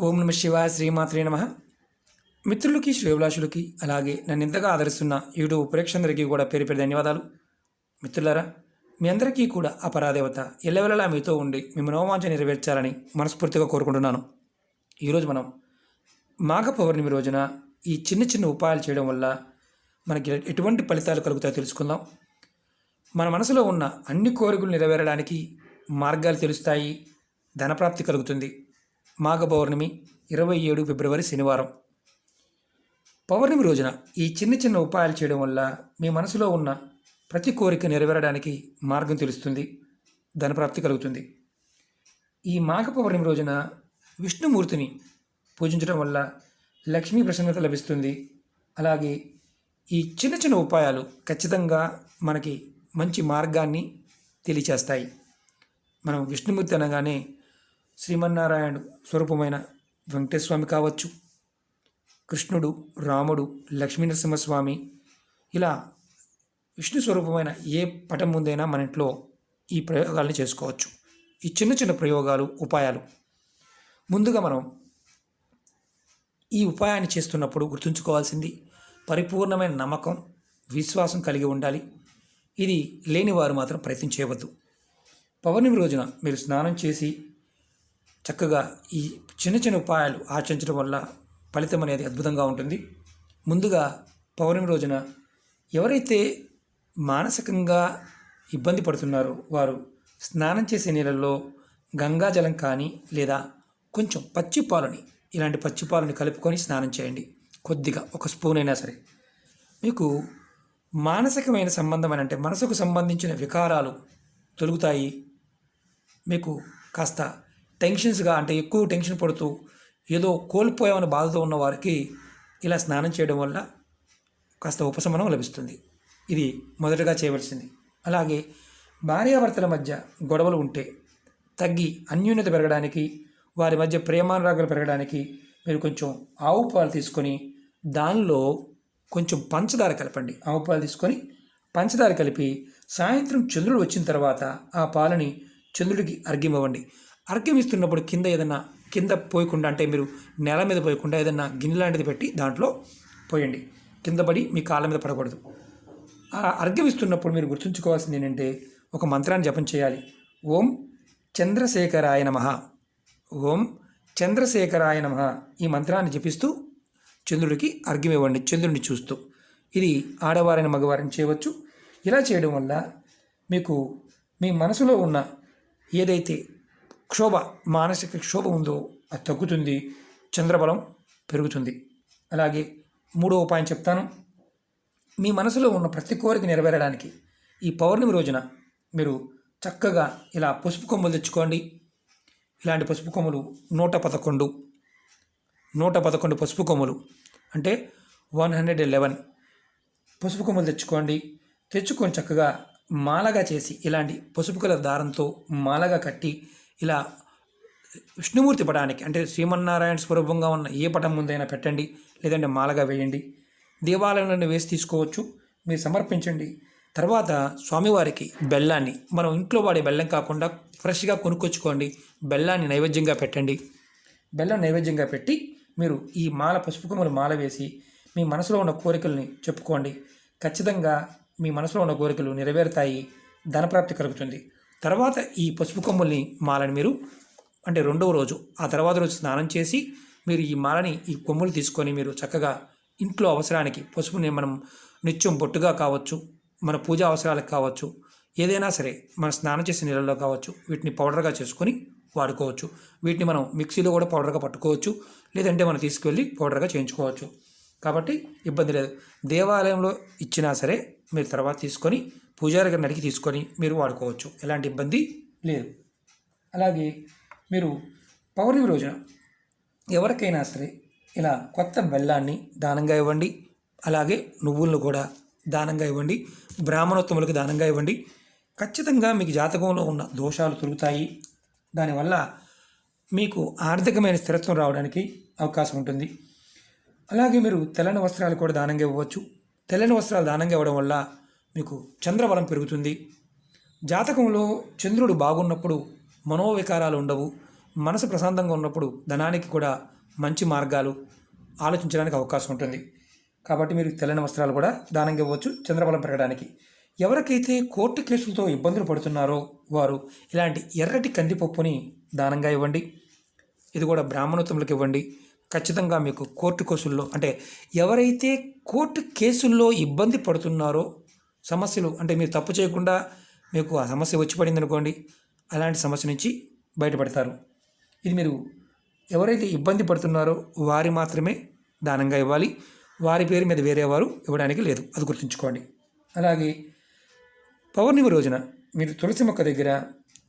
ఓం నమ శివ శ్రీమాత్రే నమ. మిత్రులకి శ్రేభిలాషులకి అలాగే నన్ను ఇంతగా ఆదరిస్తున్న యూట్యూబ్ ప్రేక్షకులందరికీ కూడా పేరు పేరు ధన్యవాదాలు. మిత్రులారా మీ అందరికీ కూడా అపరాదేవత పరాదేవత ఎల్లవెల్లలా మీతో ఉండి మేము మనోవాంఛ నెరవేర్చాలని మనస్ఫూర్తిగా కోరుకుంటున్నాను. ఈరోజు మనం మాఘ పౌర్ణమి రోజున ఈ చిన్న చిన్న ఉపాయాలు చేయడం వల్ల మనకి ఎటువంటి ఫలితాలు కలుగుతాయో తెలుసుకుందాం. మన మనసులో ఉన్న అన్ని కోరికలు నెరవేరడానికి మార్గాలు తెలుస్తాయి ధనప్రాప్తి కలుగుతుంది. మాఘ పౌర్ణమి ఇరవై ఏడు ఫిబ్రవరి శనివారం. పౌర్ణమి రోజున ఈ చిన్న చిన్న ఉపాయాలు చేయడం వల్ల మీ మనసులో ఉన్న ప్రతి కోరిక నెరవేరడానికి మార్గం తెలుస్తుంది ధనప్రాప్తి కలుగుతుంది. ఈ మాఘ పౌర్ణమి రోజున విష్ణుమూర్తిని పూజించడం వల్ల లక్ష్మీ ప్రసన్నత లభిస్తుంది. అలాగే ఈ చిన్న చిన్న ఉపాయాలు ఖచ్చితంగా మనకి మంచి మార్గాన్ని తెలియచేస్తాయి. మనం విష్ణుమూర్తి అనగానే శ్రీమన్నారాయణుడు స్వరూపమైన వెంకటేశ్వర కావచ్చు కృష్ణుడు రాముడు లక్ష్మీనరసింహస్వామి ఇలా విష్ణు స్వరూపమైన ఏ పటం ముందైనా మన ఇంట్లో ఈ ప్రయోగాలను చేసుకోవచ్చు. ఈ చిన్న చిన్న ప్రయోగాలు ఉపాయాలు. ముందుగా మనం ఈ ఉపాయాన్ని చేస్తున్నప్పుడు గుర్తుంచుకోవాల్సింది పరిపూర్ణమైన నమ్మకం విశ్వాసం కలిగి ఉండాలి. ఇది లేని వారు మాత్రం ప్రయత్నం చేయవద్దు. పౌర్ణమి రోజున మీరు స్నానం చేసి చక్కగా ఈ చిన్న చిన్న ఉపాయాలు ఆచరించడం వల్ల ఫలితం అనేది అద్భుతంగా ఉంటుంది. ముందుగా పౌర్ణమి రోజున ఎవరైతే మానసికంగా ఇబ్బంది పడుతున్నారో వారు స్నానం చేసే నీళ్ళల్లో గంగాజలం కానీ లేదా కొంచెం పచ్చి పాలని ఇలాంటి పచ్చి పాలని కలుపుకొని స్నానం చేయండి. కొద్దిగా ఒక స్పూన్ అయినా సరే. మీకు మానసికమైన సంబంధం అని అంటే మనసుకు సంబంధించిన వికారాలు తొలుగుతాయి. మీకు కాస్త టెన్షన్స్గా అంటే ఎక్కువ టెన్షన్ పడుతూ ఏదో కోల్పోయామని బాధతో ఉన్న వారికి ఇలా స్నానం చేయడం వల్ల కాస్త ఉపశమనం లభిస్తుంది. ఇది మొదటగా చేయవలసింది. అలాగే భార్యాభర్తల మధ్య గొడవలు ఉంటే తగ్గి అన్యూన్యత పెరగడానికి వారి మధ్య ప్రేమానురాగాలు పెరగడానికి మీరు కొంచెం ఆవు పాలు తీసుకొని దానిలో కొంచెం పంచదార కలపండి. ఆవు పాలు తీసుకొని పంచదార కలిపి సాయంత్రం చంద్రుడు వచ్చిన తర్వాత ఆ పాలని చంద్రుడికి అర్గిమ్మవ్వండి అర్ఘ్యం ఇస్తున్నప్పుడు కింద ఏదైనా కింద పోయకుండా అంటే మీరు నేల మీద పోయకుండా ఏదైనా గిన్నె లాంటిది పెట్టి దాంట్లో పోయండి. కింద పడి మీ కాళ్ళ మీద పడకూడదు. ఆ ఇస్తున్నప్పుడు మీరు గుర్తుంచుకోవాల్సింది ఏంటంటే ఒక మంత్రాన్ని జపం చేయాలి. ఓం చంద్రశేఖరాయ నమ. ఓం చంద్రశేఖరాయ నమ. ఈ మంత్రాన్ని జపిస్తూ చంద్రుడికి అర్ఘ్యం ఇవ్వండి. చంద్రుడిని చూస్తూ. ఇది ఆడవారైన మగవారిని చేయవచ్చు. ఇలా చేయడం వల్ల మీకు మీ మనసులో ఉన్న ఏదైతే క్షోభ మానసిక క్షోభ ఉందో అది తగ్గుతుంది చంద్రబలం పెరుగుతుంది. అలాగే మూడో ఉపాయం చెప్తాను. మీ మనసులో ఉన్న ప్రతి కోరిక నెరవేరడానికి ఈ పౌర్ణమి రోజున మీరు చక్కగా ఇలా పసుపు కొమ్ములు తెచ్చుకోండి. ఇలాంటి పసుపు కొమ్ములు నూట పదకొండు. నూట పదకొండు పసుపు కొమ్ములు అంటే వన్ హండ్రెడ్ లెవెన్. పసుపు కొమ్ములు తెచ్చుకోండి. తెచ్చుకొని చక్కగా మాలగా చేసి ఇలాంటి పసుపు కలర్ దారంతో మాలగా కట్టి ఇలా విష్ణుమూర్తి పటానికి అంటే శ్రీమన్నారాయణ స్వరూపంగా ఉన్న ఏ పటం ముందైనా పెట్టండి లేదంటే మాలగా వేయండి దేవాలయంలో వేసి తీసుకోవచ్చు మీరు సమర్పించండి. తర్వాత స్వామివారికి బెల్లాన్ని మనం ఇంట్లో వాడే బెల్లం కాకుండా ఫ్రెష్గా కొనుక్కొచ్చుకోండి బెల్లాన్ని నైవేద్యంగా పెట్టండి. బెల్లం నైవేద్యంగా పెట్టి మీరు ఈ మాల పసుపు కొమ్మలు మాల వేసి మీ మనసులో ఉన్న కోరికల్ని చెప్పుకోండి. ఖచ్చితంగా మీ మనసులో ఉన్న కోరికలు నెరవేరుతాయి ధనప్రాప్తి కలుగుతుంది. తర్వాత ఈ పసుపు కొమ్ముల్ని మాలని మీరు అంటే రెండవ రోజు ఆ తర్వాత రోజు స్నానం చేసి మీరు ఈ మాలని ఈ కొమ్ములు తీసుకొని మీరు చక్కగా ఇంట్లో అవసరానికి పసుపుని మనం నిత్యం బొట్టుగా కావచ్చు మన పూజా అవసరాలకు కావచ్చు ఏదైనా సరే మనం స్నానం చేసే నీళ్ళలో కావచ్చు వీటిని పౌడర్గా చేసుకొని వాడుకోవచ్చు. వీటిని మనం మిక్సీలో కూడా పౌడర్గా పట్టుకోవచ్చు లేదంటే మనం తీసుకెళ్ళి పౌడర్గా చేయించుకోవచ్చు. కాబట్టి ఇబ్బంది లేదు. దేవాలయంలో ఇచ్చినా సరే మీరు తర్వాత తీసుకొని పూజారి గారిని అడిగి తీసుకొని మీరు వాడుకోవచ్చు. ఎలాంటి ఇబ్బంది లేదు. అలాగే మీరు పౌర్ణమి రోజున ఎవరికైనా సరే ఇలా కొత్త బెల్లాన్ని దానంగా ఇవ్వండి. అలాగే నువ్వులను కూడా దానంగా ఇవ్వండి. బ్రాహ్మణోత్తములకు దానంగా ఇవ్వండి. ఖచ్చితంగా మీకు జాతకంలో ఉన్న దోషాలు తొలుగుతాయి. దానివల్ల మీకు ఆర్థికమైన స్థిరత్వం రావడానికి అవకాశం ఉంటుంది. అలాగే మీరు తెల్లని వస్త్రాలు కూడా దానంగా ఇవ్వవచ్చు. తెల్లని వస్త్రాలు దానంగా ఇవ్వడం వల్ల మీకు చంద్రబలం పెరుగుతుంది. జాతకంలో చంద్రుడు బాగున్నప్పుడు మనోవికారాలు ఉండవు. మనసు ప్రశాంతంగా ఉన్నప్పుడు ధనానికి కూడా మంచి మార్గాలు ఆలోచించడానికి అవకాశం ఉంటుంది. కాబట్టి మీరు తెల్లని వస్త్రాలు కూడా దానంగా ఇవ్వచ్చు చంద్రబలం పెరగడానికి. ఎవరికైతే కోర్టు కేసులతో ఇబ్బందులు పడుతున్నారో వారు ఇలాంటి ఎర్రటి కందిపప్పుని దానంగా ఇవ్వండి. ఇది కూడా బ్రాహ్మణోత్తములకు ఇవ్వండి. ఖచ్చితంగా మీకు కోర్టు కేసుల్లో అంటే ఎవరైతే కోర్టు కేసుల్లో ఇబ్బంది పడుతున్నారో సమస్యలు అంటే మీరు తప్పు చేయకుండా మీకు ఆ సమస్య వచ్చి పడింది అనుకోండి అలాంటి సమస్య నుంచి బయటపడతారు. ఇది మీరు ఎవరైతే ఇబ్బంది పడుతున్నారో వారి మాత్రమే దానంగా ఇవ్వాలి. వారి పేరు మీద వేరే వారు ఇవ్వడానికి లేదు అది గుర్తుంచుకోండి. అలాగే పౌర్ణమి రోజున మీరు తులసి మొక్క దగ్గర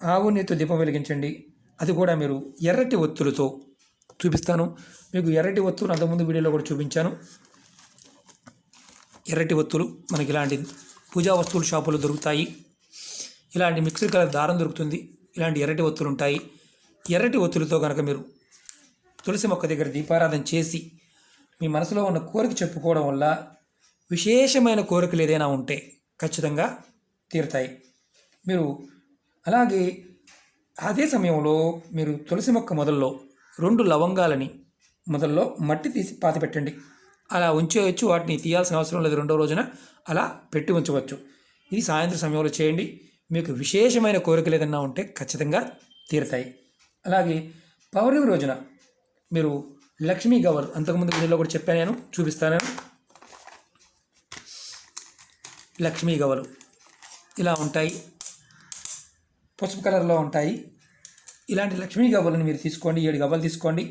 ఆవు నెత్తు దీపం వెలిగించండి. అది కూడా మీరు ఎర్రటి ఒత్తులతో చూపిస్తాను. మీకు ఎర్రటి వత్తులు అంతకుముందు వీడియోలో కూడా చూపించాను. ఎర్రటి వత్తులు మనకి ఇలాంటి పూజా వస్తువుల షాపులో దొరుకుతాయి. ఇలాంటి మిక్సీ కలర్ దారం దొరుకుతుంది. ఇలాంటి ఎర్రటి ఒత్తులు ఉంటాయి. ఎర్రటి ఒత్తులతో కనుక మీరు తులసి మొక్క దగ్గర దీపారాధన చేసి మీ మనసులో ఉన్న కోరిక చెప్పుకోవడం వల్ల విశేషమైన కోరికలు ఏదైనా ఉంటే ఖచ్చితంగా తీరుతాయి. మీరు అలాగే అదే సమయంలో మీరు తులసి మొక్క మొదల్లో రెండు లవంగాలని మొదల్లో మట్టి తీసి పాతి పెట్టండి. అలా ఉంచేయచ్చు వాటిని తీయాల్సిన అవసరం లేదు రెండో రోజున. అలా పెట్టి ఉంచవచ్చు. ఇది సాయంత్రం సమయంలో చేయండి. మీకు విశేషమైన కోరికలు ఏదైనా ఉంటే ఖచ్చితంగా తీరుతాయి. అలాగే పౌర్ణమి రోజున మీరు లక్ష్మీ గవర్ అంతకుముందు వీడియోలో కూడా చెప్పాను నేను చూపిస్తాను లక్ష్మీ గవలు ఇలా ఉంటాయి. పసుపు కలర్లో ఉంటాయి. ఇలాంటి లక్ష్మీ గవ్వలను మీరు తీసుకోండి ఏడు గవ్వలు తీసుకోండి.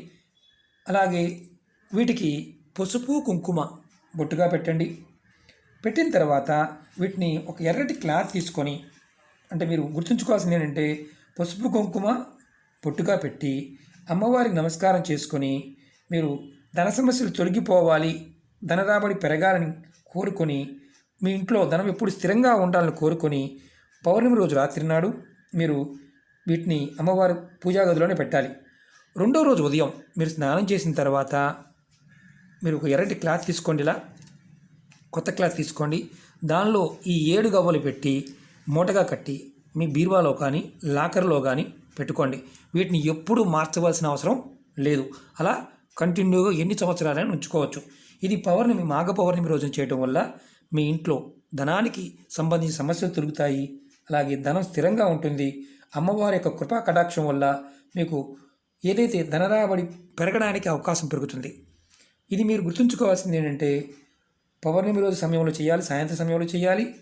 అలాగే వీటికి పసుపు కుంకుమ బొట్టుగా పెట్టండి. పెట్టిన తర్వాత వీటిని ఒక ఎర్రటి క్లాత్ తీసుకొని అంటే మీరు గుర్తుంచుకోవాల్సింది ఏంటంటే పసుపు కుంకుమ పొట్టుగా పెట్టి అమ్మవారికి నమస్కారం చేసుకొని మీరు ధన సమస్యలు తొలగిపోవాలి ధన రాబడి పెరగాలని కోరుకొని మీ ఇంట్లో ధనం ఎప్పుడు స్థిరంగా ఉండాలని కోరుకొని పౌర్ణమి రోజు రాత్రి నాడు మీరు వీటిని అమ్మవారి పూజా గదిలోనే పెట్టాలి. రెండో రోజు ఉదయం మీరు స్నానం చేసిన తర్వాత మీరు ఒక ఎర్రటి క్లాత్ తీసుకోండి ఇలా. కొత్త క్లాత్ తీసుకోండి. దానిలో ఈ ఏడు గవ్వలు పెట్టి మూటగా కట్టి మీ బీరువాలో కానీ లాకర్లో కానీ పెట్టుకోండి. వీటిని ఎప్పుడూ మార్చవలసిన అవసరం లేదు. అలా కంటిన్యూగా ఎన్ని సంవత్సరాలైనా ఉంచుకోవచ్చు. ఇది పౌర్ణమి మాఘ పౌర్ణమి రోజున చేయటం వల్ల మీ ఇంట్లో ధనానికి సంబంధించిన సమస్యలు తొలుగుతాయి. అలాగే ధనం స్థిరంగా ఉంటుంది. అమ్మవారి యొక్క కృపా కటాక్షం వల్ల మీకు ఏదైతే ధనరాబడి పెరగడానికి అవకాశం పెరుగుతుంది. ఇది మీరు గుర్తుంచుకోవాల్సింది ఏంటంటే పౌర్ణమి రోజు సమయంలో చేయాలి సాయంత్రం సమయంలో చేయాలి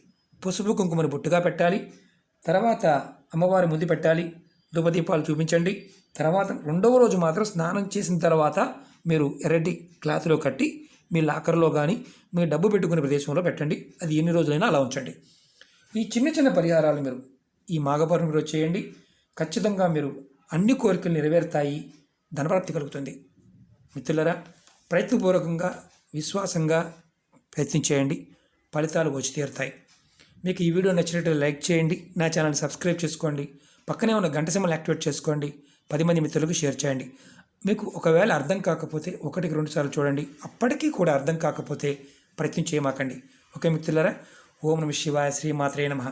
పసుపు కుంకుమను బొట్టుగా పెట్టాలి తర్వాత అమ్మవారి ముందు పెట్టాలి ధూపదీపాలు చూపించండి తర్వాత రెండవ రోజు మాత్రం స్నానం చేసిన తర్వాత మీరు ఎర్రటి క్లాత్లో కట్టి మీ లాకర్లో కానీ మీ డబ్బు పెట్టుకునే ప్రదేశంలో పెట్టండి. అది ఎన్ని రోజులైనా అలా ఉంచండి. ఈ చిన్న చిన్న పరిహారాలు మీరు ఈ మాఘపౌర్ణమి రోజు చేయండి. ఖచ్చితంగా మీరు అన్ని కోరికలు నెరవేరుతాయి. ధనప్రాప్తి కలుగుతుంది. మిత్రులరా ప్రయత్నపూర్వకంగా విశ్వాసంగా ప్రయత్నం చేయండి. ఫలితాలు వచ్చి తీరుతాయి. మీకు ఈ వీడియో నచ్చినట్లయితే లైక్ చేయండి. నా ఛానల్ సబ్స్క్రైబ్ చేసుకోండి. పక్కనే ఉన్న గంట సింబల్ యాక్టివేట్ చేసుకోండి. పది మంది మిత్రులకు షేర్ చేయండి. మీకు ఒకవేళ అర్థం కాకపోతే ఒకటికి రెండు సార్లు చూడండి. అప్పటికీ కూడా అర్థం కాకపోతే ప్రయత్నం చేయమాకండి. ఓకే మిత్రులారా ఓం నమ శివాయ శ్రీ మాత్రే నమః.